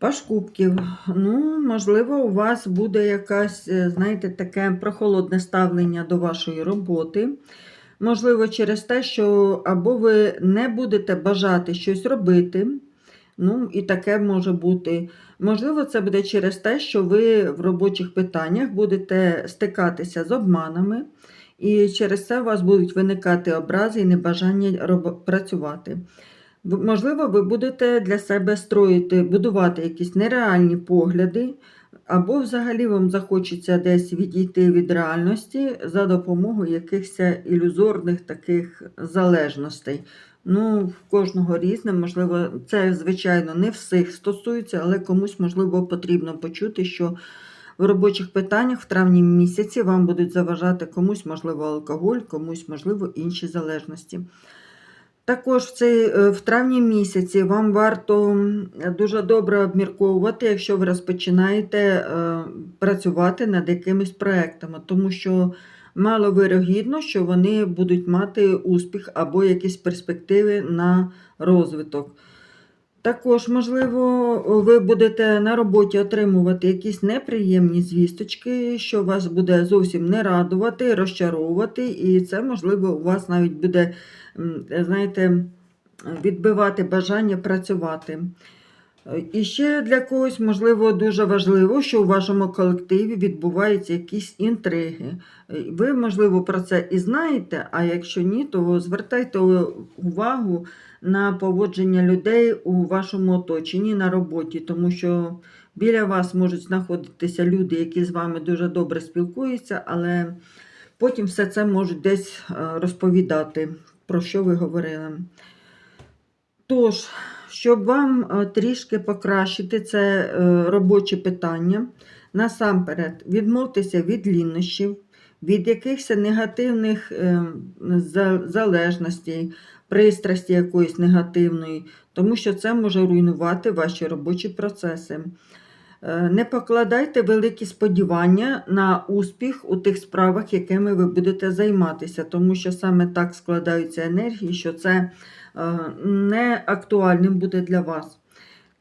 Паш кубків. Ну, можливо, у вас буде якась, е, знаєте, таке прохолодне ставлення до вашої роботи. Можливо, через те, що або ви не будете бажати щось робити. Ну, і таке може бути. Можливо, це буде через те, що ви в робочих питаннях будете стикатися з обманами, і через це у вас будуть виникати образи і небажання працювати. Можливо, ви будете для себе строїти, будувати якісь нереальні погляди, або взагалі вам захочеться десь відійти від реальності за допомогою якихось ілюзорних таких залежностей. Ну, в кожного різне, можливо, це, звичайно, не всіх стосується, але комусь, можливо, потрібно почути, що в робочих питаннях в травні місяці вам будуть заважати комусь, можливо, алкоголь, комусь, можливо, інші залежності. Також в, цей, е, в травні місяці вам варто дуже добре обмірковувати, якщо ви розпочинаєте е, працювати над якимись проектами, тому що маловирогідно, що вони будуть мати успіх або якісь перспективи на розвиток. Також, можливо, ви будете на роботі отримувати якісь неприємні звісточки, що вас буде зовсім не радувати, розчаровувати, і це, можливо, у вас навіть буде, знаєте, відбивати бажання працювати. І ще для когось, можливо, дуже важливо, що у вашому колективі відбуваються якісь інтриги. Ви, можливо, про це і знаєте, а якщо ні, то звертайте увагу на поводження людей у вашому оточенні на роботі, тому що біля вас можуть знаходитися люди, які з вами дуже добре спілкуються, але потім все це можуть десь е, розповідати, про що ви говорили. Тож, щоб вам е, трішки покращити це е, робоче питання, насамперед відмовтеся від лінощів, від якихось негативних е, залежностей, пристрасті якоїсь негативної, тому що це може руйнувати ваші робочі процеси. Е, Не покладайте великі сподівання на успіх у тих справах, якими ви будете займатися, тому що саме так складаються енергії, що це е, не актуальним буде для вас.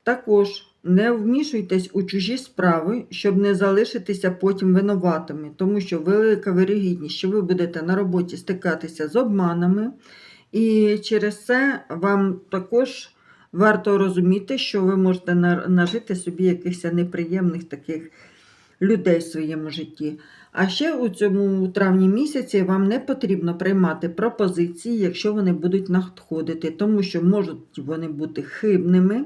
Також не вмішуйтесь у чужі справи, щоб не залишитися потім винуватими, тому що велика вирогідність, що ви будете на роботі стикатися з обманами, і через це вам також варто розуміти, що ви можете нажити собі якихось неприємних таких людей в своєму житті. А ще у цьому травні місяці вам не потрібно приймати пропозиції, якщо вони будуть надходити, тому що можуть вони бути хибними